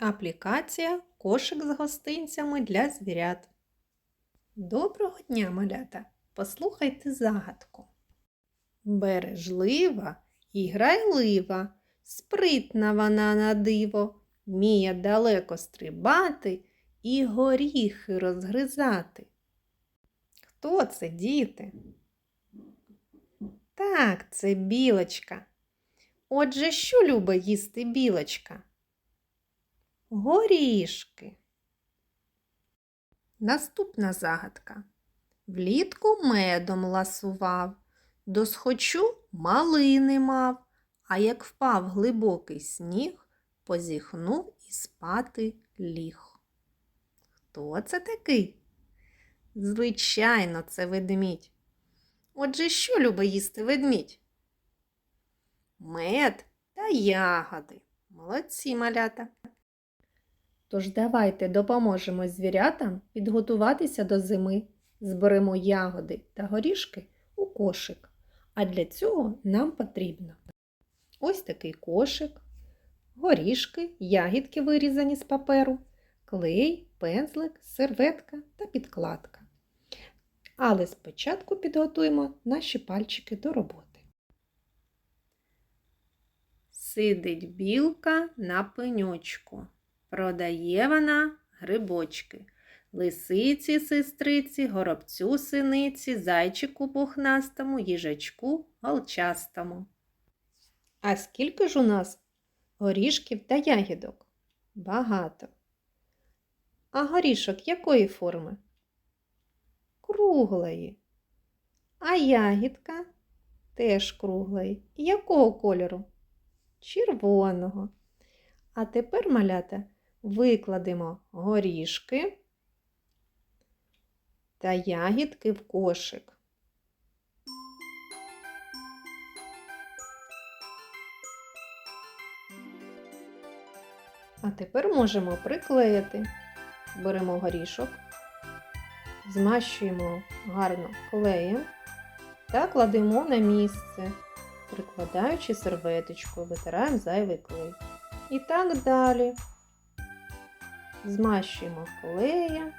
Аплікація Кошик з гостинцями для звірят. Доброго дня, малята! Послухайте загадку. Бережлива і грайлива, спритна вона на диво, вміє далеко стрибати і горіхи розгризати. Хто це, діти? Так, це білочка. Отже, що любить їсти білочка? Горішки. Наступна загадка. Влітку медом ласував, досхочу малини мав, а як впав глибокий сніг, позіхнув і спати ліг. Хто це такий? Звичайно, це ведмідь. Отже, що любить їсти ведмідь? Мед та ягоди. Молодці малята. Тож давайте допоможемо звірятам підготуватися до зими. Зберемо ягоди та горішки у кошик. А для цього нам потрібно ось такий кошик, горішки, ягідки вирізані з паперу, клей, пензлик, серветка та підкладка. Але спочатку підготуємо наші пальчики до роботи. Сидить білка на пеньочку. Продає вона грибочки. Лисиці, сестриці, горобцю синиці, зайчику пухнастому, їжачку голчастому. А скільки ж у нас горішків та ягідок? Багато. А горішок якої форми? Круглої. А ягідка теж круглої. Якого кольору? Червоного. А тепер, малята, викладемо горішки та ягідки в кошик. А тепер можемо приклеїти. Беремо горішок, змащуємо гарно клеєм та кладемо на місце, прикладаючи серветочку, витираємо зайвий клей. І так далі. Змащуємо клеєм,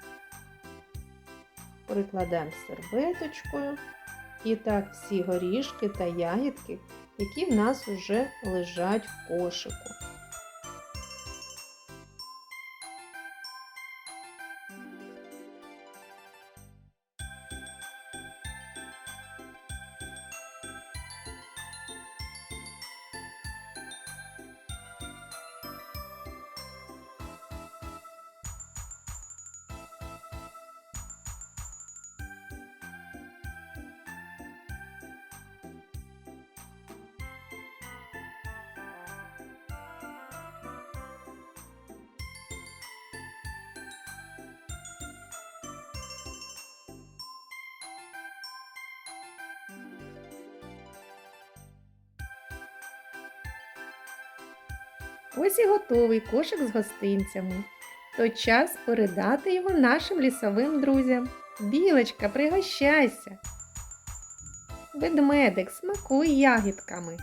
прикладаємо серветочкою. І так всі горішки та ягідки, які в нас вже лежать в кошику. Ось і готовий кошик з гостинцями. То час передати його нашим лісовим друзям. Білочка, пригощайся. Ведмедик, смакуй ягідками.